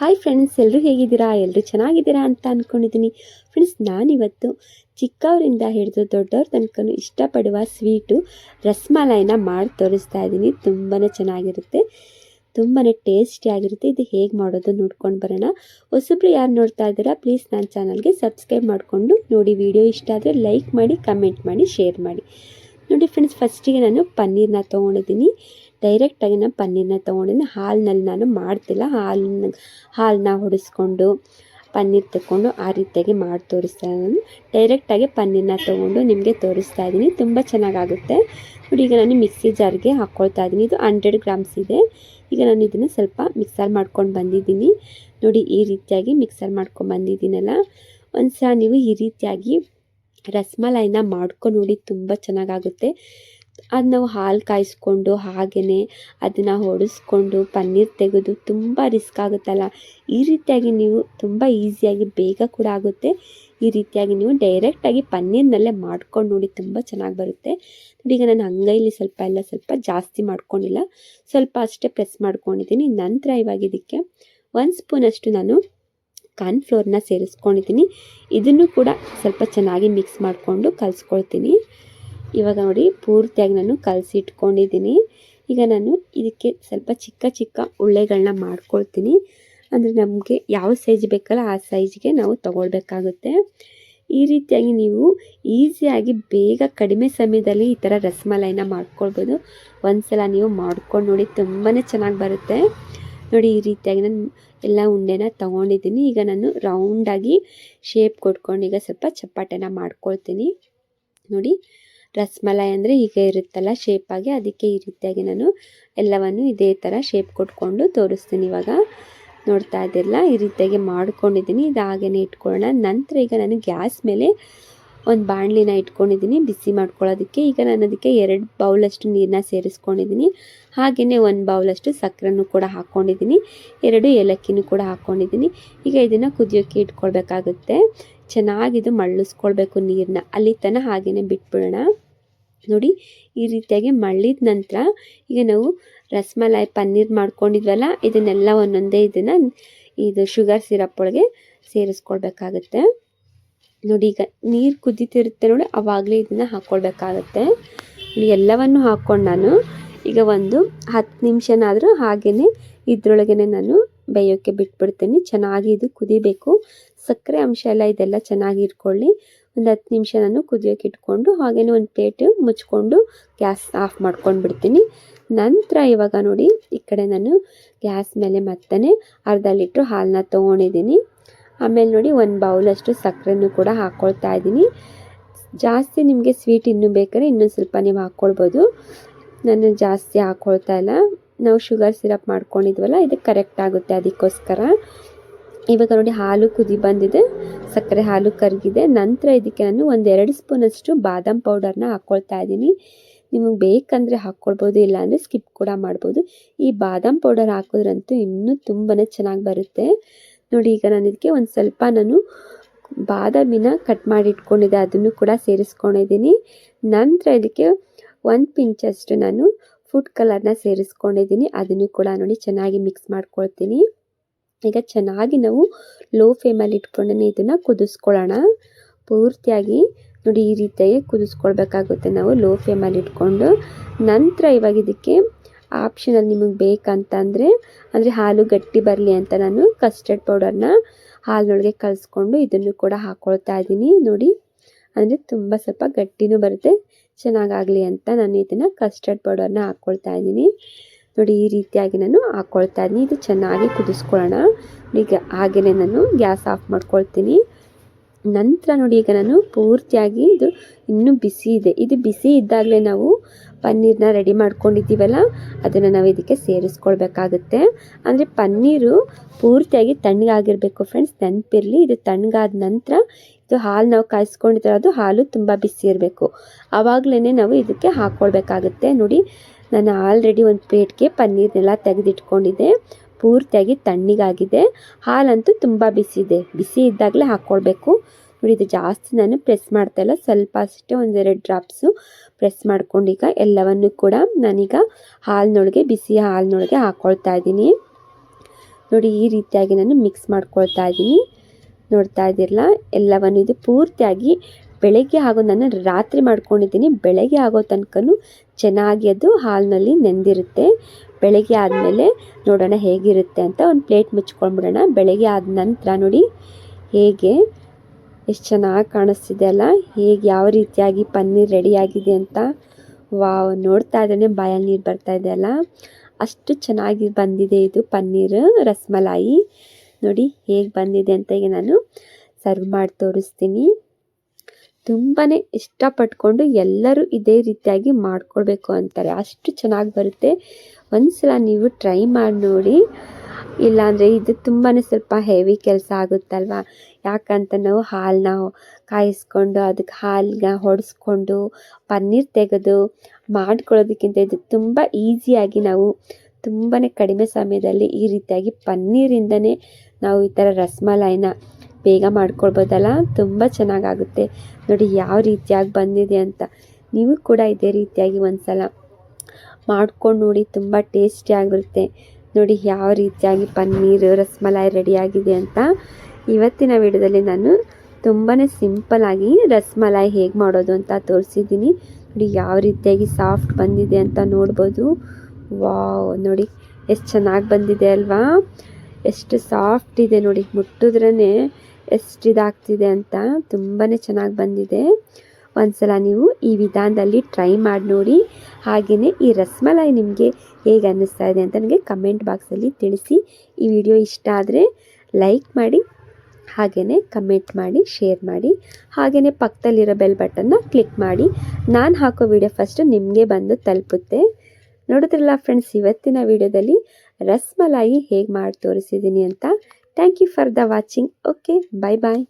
Hi friends ಎಲ್ಲರೂ ಹೇಗಿದ್ದೀರಾ? ಎಲ್ಲರೂ ಚೆನ್ನಾಗಿದ್ದೀರಾ ಅಂತ ಅಂದ್ಕೊಂಡಿದ್ದೀನಿ ಫ್ರೆಂಡ್ಸ್ ನಾನಿವತ್ತು ಚಿಕ್ಕವರಿಂದ ಹಿಡಿದು ದೊಡ್ಡವ್ರ ತನಕ ಇಷ್ಟಪಡುವ ಸ್ವೀಟು ರಸ್ಮಲಾಯಿನ ಮಾಡಿ ತೋರಿಸ್ತಾ ಇದ್ದೀನಿ. ತುಂಬಾ ಚೆನ್ನಾಗಿರುತ್ತೆ. ತುಂಬಾ ಟೇಸ್ಟಿಯಾಗಿರುತ್ತೆ ಇದು ಹೇಗೆ ಮಾಡೋದು ನೋಡ್ಕೊಂಡು ಬರೋಣ. ಹೊಸಬ್ರು ಯಾರು ನೋಡ್ತಾ ಇದ್ದೀರಾ, ಪ್ಲೀಸ್ ನನ್ನ ಚಾನಲ್ಗೆ ಸಬ್ಸ್ಕ್ರೈಬ್ ಮಾಡಿಕೊಂಡು ನೋಡಿ. ವಿಡಿಯೋ ಇಷ್ಟ ಆದರೆ ಲೈಕ್ ಮಾಡಿ, ಕಮೆಂಟ್ ಮಾಡಿ, ಶೇರ್ ಮಾಡಿ. ನೋಡಿ ಫ್ರೆಂಡ್ಸ್ ಫಸ್ಟಿಗೆ ನಾನು ಪನ್ನೀರನ್ನ ತೊಗೊಂಡಿದ್ದೀನಿ. ಡೈರೆಕ್ಟಾಗಿ ನಾನು ಪನ್ನೀರನ್ನ ತೊಗೊಂಡಿದ್ದೆ. ಹಾಲಿನಲ್ಲಿ ನಾನು ಮಾಡ್ತಿಲ್ಲ. ಹಾಲನ್ನ ಹಾಲನ್ನ ಹೊಡಿಸ್ಕೊಂಡು ಪನ್ನೀರ್ ತಗೊಂಡು ಆ ರೀತಿಯಾಗಿ ಮಾಡಿ ತೋರಿಸ್ತಾ ನಾನು ಡೈರೆಕ್ಟಾಗಿ ಪನ್ನೀರನ್ನ ತೊಗೊಂಡು ನಿಮಗೆ ತೋರಿಸ್ತಾ ಇದ್ದೀನಿ. ತುಂಬ ಚೆನ್ನಾಗಾಗುತ್ತೆ. ನೋಡಿ, ಈಗ ನಾನು ಮಿಕ್ಸಿ ಜಾರ್ಗೆ ಹಾಕ್ಕೊಳ್ತಾ ಇದ್ದೀನಿ. ಇದು ಹಂಡ್ರೆಡ್ ಗ್ರಾಮ್ಸ್ ಇದೆ. ಈಗ ನಾನು ಇದನ್ನು ಸ್ವಲ್ಪ ಮಿಕ್ಸರ್ ಮಾಡ್ಕೊಂಡು ಬಂದಿದ್ದೀನಿ. ನೋಡಿ, ಈ ರೀತಿಯಾಗಿ ಮಿಕ್ಸರ್ ಮಾಡ್ಕೊಂಡು ಬಂದಿದ್ದೀನಲ್ಲ. ಒಂದು ಸಲ ನೀವು ಈ ರೀತಿಯಾಗಿ ರಸ್ಮಲಾಯಿನ ಮಾಡ್ಕೊಂಡು ನೋಡಿ, ತುಂಬ ಚೆನ್ನಾಗಾಗುತ್ತೆ. ಅದು ನಾವು ಹಾಲು ಕಾಯಿಸ್ಕೊಂಡು ಹಾಗೆಯೇ ಅದನ್ನು ಹೊಡೆಸ್ಕೊಂಡು ಪನ್ನೀರ್ ತೆಗೆದು ತುಂಬ ರಿಸ್ಕ್ ಆಗುತ್ತಲ್ಲ. ಈ ರೀತಿಯಾಗಿ ನೀವು ತುಂಬ ಈಸಿಯಾಗಿ ಬೇಗ ಕೂಡ ಆಗುತ್ತೆ. ಈ ರೀತಿಯಾಗಿ ನೀವು ಡೈರೆಕ್ಟಾಗಿ ಪನ್ನೀರ್ನಲ್ಲೇ ಮಾಡ್ಕೊಂಡು ನೋಡಿ ತುಂಬ ಚೆನ್ನಾಗಿ ಬರುತ್ತೆ. ನೋಡಿ, ಈಗ ನಾನು ಅಂಗೈಲಿ ಸ್ವಲ್ಪ ಎಲ್ಲ ಸ್ವಲ್ಪ ಜಾಸ್ತಿ ಮಾಡ್ಕೊಂಡಿಲ್ಲ. ಸ್ವಲ್ಪ ಅಷ್ಟೇ ಪ್ರೆಸ್ ಮಾಡ್ಕೊಂಡಿದ್ದೀನಿ. ನಂತರ ಇವಾಗ ಇದಕ್ಕೆ ಒಂದು ಸ್ಪೂನಷ್ಟು ನಾನು ಕಾರ್ನ್ಫ್ಲೋರ್ನ ಸೇರಿಸ್ಕೊಂಡಿದ್ದೀನಿ. ಇದನ್ನು ಕೂಡ ಸ್ವಲ್ಪ ಚೆನ್ನಾಗಿ ಮಿಕ್ಸ್ ಮಾಡಿಕೊಂಡು ಕಲಿಸ್ಕೊಳ್ತೀನಿ. ಇವಾಗ ನೋಡಿ ಪೂರ್ತಿಯಾಗಿ ನಾನು ಕಲಸಿ ಇಟ್ಕೊಂಡಿದ್ದೀನಿ ಈಗ ನಾನು ಇದಕ್ಕೆ ಸ್ವಲ್ಪ ಚಿಕ್ಕ ಚಿಕ್ಕ ಉಳ್ಳೆಗಳನ್ನ ಮಾಡ್ಕೊಳ್ತೀನಿ. ಅಂದರೆ ನಮಗೆ ಯಾವ ಸೈಜ್ ಬೇಕಲ್ಲ ಆ ಸೈಜ್ಗೆ ನಾವು ತಗೊಳ್ಬೇಕಾಗುತ್ತೆ. ಈ ರೀತಿಯಾಗಿ ನೀವು ಈಸಿಯಾಗಿ ಬೇಗ ಕಡಿಮೆ ಸಮಯದಲ್ಲಿ ಈ ಥರ ರಸಮಲೈನ ಮಾಡ್ಕೊಳ್ಬೋದು. ಒಂದ್ಸಲ ನೀವು ಮಾಡ್ಕೊಂಡು ನೋಡಿ ತುಂಬಾ ಚೆನ್ನಾಗಿ ಬರುತ್ತೆ. ನೋಡಿ ಈ ರೀತಿಯಾಗಿ ನಾನು ಎಲ್ಲ ಉಂಡೆನ ತೊಗೊಂಡಿದ್ದೀನಿ. ಈಗ ನಾನು ರೌಂಡಾಗಿ ಶೇಪ್ ಕೊಟ್ಕೊಂಡು ಈಗ ಸ್ವಲ್ಪ ಚಪಾಟೆನ ಮಾಡ್ಕೊಳ್ತೀನಿ. ನೋಡಿ ರಸಮಲಾಯಿ ಅಂದರೆ ಈಗ ಇರುತ್ತಲ್ಲ ಶೇಪಾಗಿ ಅದಕ್ಕೆ ಈ ರೀತಿಯಾಗಿ ನಾನು ಎಲ್ಲವನ್ನು ಇದೇ ಥರ ಶೇಪ್ ಕೊಟ್ಕೊಂಡು ತೋರಿಸ್ತೀನಿ ಇವಾಗ. ನೋಡ್ತಾ ಇದ್ದಿರಲ್ಲ, ಈ ರೀತಿಯಾಗಿ ಮಾಡ್ಕೊಂಡಿದ್ದೀನಿ. ಇದು ಹಾಗೇ ಇಟ್ಕೊಳ್ಳೋಣ. ನಂತರ ಈಗ ನಾನು ಗ್ಯಾಸ್ ಮೇಲೆ ಒಂದು ಬಾಣಲಿನ ಇಟ್ಕೊಂಡಿದ್ದೀನಿ, ಬಿಸಿ ಮಾಡ್ಕೊಳ್ಳೋದಕ್ಕೆ. ಈಗ ನಾನು ಅದಕ್ಕೆ ಎರಡು ಬೌಲಷ್ಟು ನೀರನ್ನ ಸೇರಿಸ್ಕೊಂಡಿದ್ದೀನಿ. ಹಾಗೆಯೇ ಒಂದು ಬೌಲಷ್ಟು ಸಕ್ಕರೆನೂ ಕೂಡ ಹಾಕ್ಕೊಂಡಿದ್ದೀನಿ ಎರಡು ಏಲಕ್ಕಿನೂ ಕೂಡ ಹಾಕ್ಕೊಂಡಿದ್ದೀನಿ ಈಗ ಇದನ್ನು ಕುದಿಯೋಕ್ಕೆ ಇಟ್ಕೊಳ್ಬೇಕಾಗುತ್ತೆ. ಚೆನ್ನಾಗಿದು ಮಳ್ಳಿಸ್ಕೊಳ್ಬೇಕು ನೀರನ್ನ ಅಲ್ಲಿ ತನಕ ಹಾಗೆಯೇ ಬಿಟ್ಬಿಡೋಣ. ನೋಡಿ, ಈ ರೀತಿಯಾಗಿ ಮಳ್ಳಿದ ನಂತರ ಈಗ ನಾವು ರಸ್ಮಲೈ ಪನ್ನೀರ್ ಮಾಡ್ಕೊಂಡಿದ್ವಲ್ಲ, ಇದನ್ನೆಲ್ಲ ಒಂದೊಂದೇ ಇದನ್ನು ಇದು ಶುಗರ್ ಸಿರಪ್ ಒಳಗೆ ಸೇರಿಸ್ಕೊಳ್ಬೇಕಾಗತ್ತೆ. ನೋಡಿ, ಈಗ ನೀರು ಕುದೀತಿರುತ್ತೆ ನೋಡಿ ಆವಾಗಲೇ ಇದನ್ನು ಹಾಕ್ಕೊಳ್ಬೇಕಾಗತ್ತೆ ಎಲ್ಲವನ್ನು ಹಾಕ್ಕೊಂಡು ನಾನು ಈಗ ಒಂದು ಹತ್ತು ನಿಮಿಷನಾದರೂ ಹಾಗೆಯೇ ಇದರೊಳಗೇ ನಾನು ಬೇಯೋಕ್ಕೆ ಬಿಟ್ಬಿಡ್ತೀನಿ. ಚೆನ್ನಾಗಿ ಇದು ಕುದಿಬೇಕು. ಸಕ್ಕರೆ ಅಂಶ ಎಲ್ಲ ಇದೆಲ್ಲ ಚೆನ್ನಾಗಿ ಇಟ್ಕೊಳ್ಳಿ. ಒಂದು ಹತ್ತು ನಿಮಿಷ ನಾನು ಕುದಿಯೋಕೆ ಇಟ್ಕೊಂಡು ಹಾಗೇನೆ ಒಂದು ಪ್ಲೇಟ್ ಮುಚ್ಕೊಂಡು ಗ್ಯಾಸ್ ಆಫ್ ಮಾಡ್ಕೊಂಡು ಬಿಡ್ತೀನಿ ನಂತರ ಇವಾಗ ನೋಡಿ, ಈ ಕಡೆ ನಾನು ಗ್ಯಾಸ್ ಮೇಲೆ ಮತ್ತೆ ಅರ್ಧ ಲೀಟ್ರ್ ಹಾಲನ್ನ ತೊಗೊಂಡಿದ್ದೀನಿ. ಆಮೇಲೆ ನೋಡಿ ಒಂದು ಬೌಲಷ್ಟು ಸಕ್ಕರೆನೂ ಕೂಡ ಹಾಕ್ಕೊಳ್ತಾ ಇದ್ದೀನಿ. ಜಾಸ್ತಿ ನಿಮಗೆ ಸ್ವೀಟ್ ಇನ್ನೂ ಬೇಕಾದ್ರೆ ಇನ್ನೊಂದು ಸ್ವಲ್ಪ ನೀವು ಹಾಕ್ಕೊಳ್ಬೋದು ನಾನು ಜಾಸ್ತಿ ಹಾಕ್ಕೊಳ್ತಾ ಇಲ್ಲ. ನಾವು ಶುಗರ್ ಸಿರಪ್ ಮಾಡ್ಕೊಂಡಿದ್ವಲ್ಲ, ಇದು ಕರೆಕ್ಟ್ ಆಗುತ್ತೆ ಅದಕ್ಕೋಸ್ಕರ. ಇವಾಗ ನೋಡಿ ಹಾಲು ಕುದಿ ಬಂದಿದೆ, ಸಕ್ಕರೆ ಹಾಲು ಕರಗಿದೆ. ನಂತರ ಇದಕ್ಕೆ ನಾನು ಒಂದೆರಡು ಸ್ಪೂನಷ್ಟು ಬಾದಾಮ್ ಪೌಡರ್ನ ಹಾಕ್ಕೊಳ್ತಾ ಇದ್ದೀನಿ. ನಿಮಗೆ ಬೇಕಂದರೆ ಹಾಕ್ಕೊಳ್ಬೋದು ಇಲ್ಲಾಂದರೆ ಸ್ಕಿಪ್ ಕೂಡ ಮಾಡ್ಬೋದು. ಈ ಬಾದಾಮ್ ಪೌಡರ್ ಹಾಕೋದ್ರಂತೂ ಇನ್ನೂ ತುಂಬಾ ಚೆನ್ನಾಗಿ ಬರುತ್ತೆ. ನೋಡಿ, ಈಗ ನಾನು ಇದಕ್ಕೆ ಒಂದು ಸ್ವಲ್ಪ ನಾನು ಬಾದಾಮಿನ ಕಟ್ ಮಾಡಿ ಇಟ್ಕೊಂಡಿದ್ದೆ, ಅದನ್ನು ಕೂಡ ಸೇರಿಸ್ಕೊಂಡಿದ್ದೀನಿ. ನಂತರ ಇದಕ್ಕೆ ಒಂದು ಪಿಂಚಷ್ಟು ನಾನು ಫುಡ್ ಕಲರ್ನ ಸೇರಿಸ್ಕೊಂಡಿದ್ದೀನಿ. ಅದನ್ನು ಕೂಡ ನೋಡಿ ಚೆನ್ನಾಗಿ ಮಿಕ್ಸ್ ಮಾಡ್ಕೊಳ್ತೀನಿ. ಈಗ ಚೆನ್ನಾಗಿ ನಾವು ಲೋ ಫ್ಲೇಮಲ್ಲಿ ಇಟ್ಕೊಂಡೇ ಇದನ್ನು ಕುದಿಸ್ಕೊಳ್ಳೋಣ. ಪೂರ್ತಿಯಾಗಿ ನೋಡಿ ಈ ರೀತಿಯಾಗಿ ಕುದಿಸ್ಕೊಳ್ಬೇಕಾಗುತ್ತೆ ನಾವು ಲೋ ಫ್ಲೇಮಲ್ಲಿ ಇಟ್ಕೊಂಡು. ನಂತರ ಇವಾಗ ಇದಕ್ಕೆ ಆಪ್ಷನಲ್ಲಿ ನಿಮಗೆ ಬೇಕಂತಂದರೆ ಅಂದರೆ ಹಾಲು ಗಟ್ಟಿ ಬರಲಿ ಅಂತ ನಾನು ಕಸ್ಟರ್ಡ್ ಪೌಡರ್ನ ಹಾಲಿನೊಳಗೆ ಕಲಿಸ್ಕೊಂಡು ಇದನ್ನು ಕೂಡ ಹಾಕ್ಕೊಳ್ತಾ ಇದ್ದೀನಿ. ನೋಡಿ, ಅಂದರೆ ತುಂಬ ಸ್ವಲ್ಪ ಗಟ್ಟಿನೂ ಬರುತ್ತೆ, ಚೆನ್ನಾಗಾಗಲಿ ಅಂತ ನಾನು ಇದನ್ನು ಕಸ್ಟರ್ಡ್ ಪೌಡರ್ನ ಹಾಕ್ಕೊಳ್ತಾ ಇದ್ದೀನಿ. ನೋಡಿ, ಈ ರೀತಿಯಾಗಿ ನಾನು ಹಾಕ್ಕೊಳ್ತಾ ಇದ್ದೀನಿ. ಇದು ಚೆನ್ನಾಗಿ ಕುದಿಸ್ಕೊಳ್ಳೋಣ. ಈಗ ಹಾಗೆಯೇ ನಾನು ಗ್ಯಾಸ್ ಆಫ್ ಮಾಡ್ಕೊಳ್ತೀನಿ. ನಂತರ ನೋಡಿ, ಈಗ ನಾನು ಪೂರ್ತಿಯಾಗಿ ಇದು ಇನ್ನೂ ಬಿಸಿ ಇದೆ. ಇದು ಬಿಸಿ ಇದ್ದಾಗಲೇ ನಾವು ಪನ್ನೀರನ್ನ ರೆಡಿ ಮಾಡ್ಕೊಂಡಿದ್ದೀವಲ್ಲ, ಅದನ್ನು ನಾವು ಇದಕ್ಕೆ ಸೇರಿಸ್ಕೊಳ್ಬೇಕಾಗುತ್ತೆ. ಅಂದರೆ ಪನ್ನೀರು ಪೂರ್ತಿಯಾಗಿ ತಣ್ಣಗಾಗಿರಬೇಕು ಫ್ರೆಂಡ್ಸ್ ನೆನಪಿರಲಿ. ಇದು ತಣ್ಣಗಾದ ನಂತರ ಇದು ಹಾಲು ನಾವು ಕಾಯಿಸ್ಕೊಂಡಿರೋದು ಹಾಲು ತುಂಬ ಬಿಸಿ ಇರಬೇಕು. ಆವಾಗಲೇ ನಾವು ಇದಕ್ಕೆ ಹಾಕ್ಕೊಳ್ಬೇಕಾಗುತ್ತೆ ನೋಡಿ ನಾನು ಆಲ್ರೆಡಿ ಒಂದು ಪ್ಲೇಟ್ಗೆ ಪನ್ನೀರ್ನೆಲ್ಲ ತೆಗೆದಿಟ್ಕೊಂಡಿದ್ದೆ. ಪೂರ್ತಿಯಾಗಿ ತಣ್ಣಗಾಗಿದೆ. ಹಾಲಂತೂ ತುಂಬ ಬಿಸಿ ಇದೆ. ಬಿಸಿ ಇದ್ದಾಗಲೇ ಹಾಕ್ಕೊಳ್ಬೇಕು. ನೋಡಿ, ಇದು ಜಾಸ್ತಿ ನಾನು ಪ್ರೆಸ್ ಮಾಡ್ತಾಯಿಲ್ಲ ಸ್ವಲ್ಪ ಅಷ್ಟೇ ಒಂದೆರಡು ಡ್ರಾಪ್ಸು ಪ್ರೆಸ್ ಮಾಡ್ಕೊಂಡೀಗ ಎಲ್ಲವನ್ನು ಕೂಡ ನಾನೀಗ ಹಾಲಿನೊಳಗೆ, ಬಿಸಿ ಹಾಲಿನೊಳಗೆ ಹಾಕ್ಕೊಳ್ತಾ ಇದ್ದೀನಿ. ನೋಡಿ, ಈ ರೀತಿಯಾಗಿ ನಾನು ಮಿಕ್ಸ್ ಮಾಡ್ಕೊಳ್ತಾ ಇದ್ದೀನಿ. ನೋಡ್ತಾ ಇದ್ದೀರಲ್ಲ, ಎಲ್ಲವನ್ನು ಇದು ಪೂರ್ತಿಯಾಗಿ ಬೆಳಗ್ಗೆ ಆಗೋ ನಾನು ರಾತ್ರಿ ಮಾಡ್ಕೊಂಡಿದ್ದೀನಿ. ಬೆಳಗ್ಗೆ ಆಗೋ ತನಕನೂ ಚೆನ್ನಾಗಿ ಅದು ಹಾಲಿನಲ್ಲಿ ನೆಂದಿರುತ್ತೆ. ಬೆಳಗ್ಗೆ ಆದಮೇಲೆ ನೋಡೋಣ ಹೇಗಿರುತ್ತೆ ಅಂತ ಒಂದು ಪ್ಲೇಟ್ ಮುಚ್ಕೊಂಡ್ಬಿಡೋಣ. ಬೆಳಗ್ಗೆ ಆದ ನಂತರ ನೋಡಿ ಹೇಗೆ ಎಷ್ಟು ಚೆನ್ನಾಗಿ ಕಾಣಿಸ್ತಿದೆ ಅಲ್ಲ? ಹೇಗೆ ಯಾವ ರೀತಿಯಾಗಿ ಪನ್ನೀರ್ ರೆಡಿಯಾಗಿದೆ ಅಂತ. ವಾವ್, ನೋಡ್ತಾ ಇದ್ದಾನೆ, ಬಾಯಲ್ಲಿ ನೀರು ಬರ್ತಾ ಇದೆ ಅಲ್ಲ? ಅಷ್ಟು ಚೆನ್ನಾಗಿ ಬಂದಿದೆ ಇದು ಪನ್ನೀರ್, ರಸ್ಮಲಾಯಿ. ನೋಡಿ ಹೇಗೆ ಬಂದಿದೆ ಅಂತ ಈಗ ನಾನು ಸರ್ವ್ ಮಾಡಿ ತೋರಿಸ್ತೀನಿ. ತುಂಬಾ ಇಷ್ಟಪಟ್ಕೊಂಡು ಎಲ್ಲರೂ ಇದೇ ರೀತಿಯಾಗಿ ಮಾಡ್ಕೊಳ್ಬೇಕು ಅಂತಾರೆ. ಅಷ್ಟು ಚೆನ್ನಾಗಿ ಬರುತ್ತೆ. ಒಂದ್ಸಲ ನೀವು ಟ್ರೈ ಮಾಡಿ ನೋಡಿ. ಇಲ್ಲಾಂದರೆ ಇದು ತುಂಬಾ ಸ್ವಲ್ಪ ಹೆವಿ ಕೆಲಸ ಆಗುತ್ತಲ್ವ? ಯಾಕಂತ ನಾವು ಹಾಲನ್ನ ಕಾಯಿಸ್ಕೊಂಡು ಅದಕ್ಕೆ ಹಾಲನ್ನ ಹೊಡೆಸ್ಕೊಂಡು ಪನ್ನೀರ್ ತೆಗೆದು ಮಾಡ್ಕೊಳ್ಳೋದಕ್ಕಿಂತ ಇದು ತುಂಬ ಈಸಿಯಾಗಿ ನಾವು ತುಂಬಾ ಕಡಿಮೆ ಸಮಯದಲ್ಲಿ ಈ ರೀತಿಯಾಗಿ ಪನ್ನೀರಿಂದನೇ ನಾವು ಈ ಥರ ರಸ್ಮಲಾಯಿನ ಬೇಗ ಮಾಡ್ಕೊಳ್ಬೋದಲ್ಲ? ತುಂಬ ಚೆನ್ನಾಗಾಗುತ್ತೆ. ನೋಡಿ, ಯಾವ ರೀತಿಯಾಗಿ ಬಂದಿದೆ ಅಂತ. ನೀವು ಕೂಡ ಇದೇ ರೀತಿಯಾಗಿ ಒಂದು ಸಲ ಮಾಡ್ಕೊಂಡು ನೋಡಿ, ತುಂಬ ಟೇಸ್ಟಿಯಾಗಿರುತ್ತೆ ನೋಡಿ, ಯಾವ ರೀತಿಯಾಗಿ ಪನ್ನೀರ್, ರಸ್ಮಲಾಯಿ ರೆಡಿಯಾಗಿದೆ ಅಂತ. ಇವತ್ತಿನ ವಿಡಿಯೋದಲ್ಲಿ ನಾನು ತುಂಬಾ ಸಿಂಪಲಾಗಿ ರಸ್ಮಲಾಯಿ ಹೇಗೆ ಮಾಡೋದು ಅಂತ ತೋರಿಸಿದ್ದೀನಿ. ನೋಡಿ, ಯಾವ ರೀತಿಯಾಗಿ ಸಾಫ್ಟ್ ಬಂದಿದೆ ಅಂತ ನೋಡ್ಬೋದು. ವಾವ್, ನೋಡಿ, ಎಷ್ಟು ಚೆನ್ನಾಗಿ ಬಂದಿದೆ ಅಲ್ವಾ? ಎಷ್ಟು ಸಾಫ್ಟ್ ಇದೆ ನೋಡಿ ಮುಟ್ಟಿದ್ರೇ ಎಷ್ಟು ಇದಾಗ್ತಿದೆ ಅಂತ ತುಂಬಾ ಚೆನ್ನಾಗಿ ಬಂದಿದೆ. ಒಂದ್ಸಲ ನೀವು ಈ ವಿಧಾನದಲ್ಲಿ ಟ್ರೈ ಮಾಡಿ ನೋಡಿ. ಹಾಗೆಯೇ ಈ ರಸ್ಮಲಾಯಿ ನಿಮಗೆ ಹೇಗೆ ಅನ್ನಿಸ್ತಾ ಇದೆ ಅಂತ ನನಗೆ ಕಮೆಂಟ್ ಬಾಕ್ಸಲ್ಲಿ ತಿಳಿಸಿ. ಈ ವಿಡಿಯೋ ಇಷ್ಟ ಆದರೆ ಲೈಕ್ ಮಾಡಿ ಹಾಗೆಯೇ ಕಮೆಂಟ್ ಮಾಡಿ, ಶೇರ್ ಮಾಡಿ. ಹಾಗೆಯೇ ಪಕ್ಕದಲ್ಲಿರೋ ಬೆಲ್ ಬಟನ್ನ ಕ್ಲಿಕ್ ಮಾಡಿ. ನಾನು ಹಾಕೋ ವಿಡಿಯೋ ಫಸ್ಟು ನಿಮಗೆ ಬಂದು ತಲುಪುತ್ತೆ. ನೋಡಿದ್ರಲ್ಲ ಫ್ರೆಂಡ್ಸ್, ಇವತ್ತಿನ ವಿಡಿಯೋದಲ್ಲಿ ರಸ್ಮಲಾಯಿ ಹೇಗೆ ಮಾಡಿ ತೋರಿಸಿದ್ದೀನಿ ಅಂತ. Thank you for the watching. Okay, bye bye.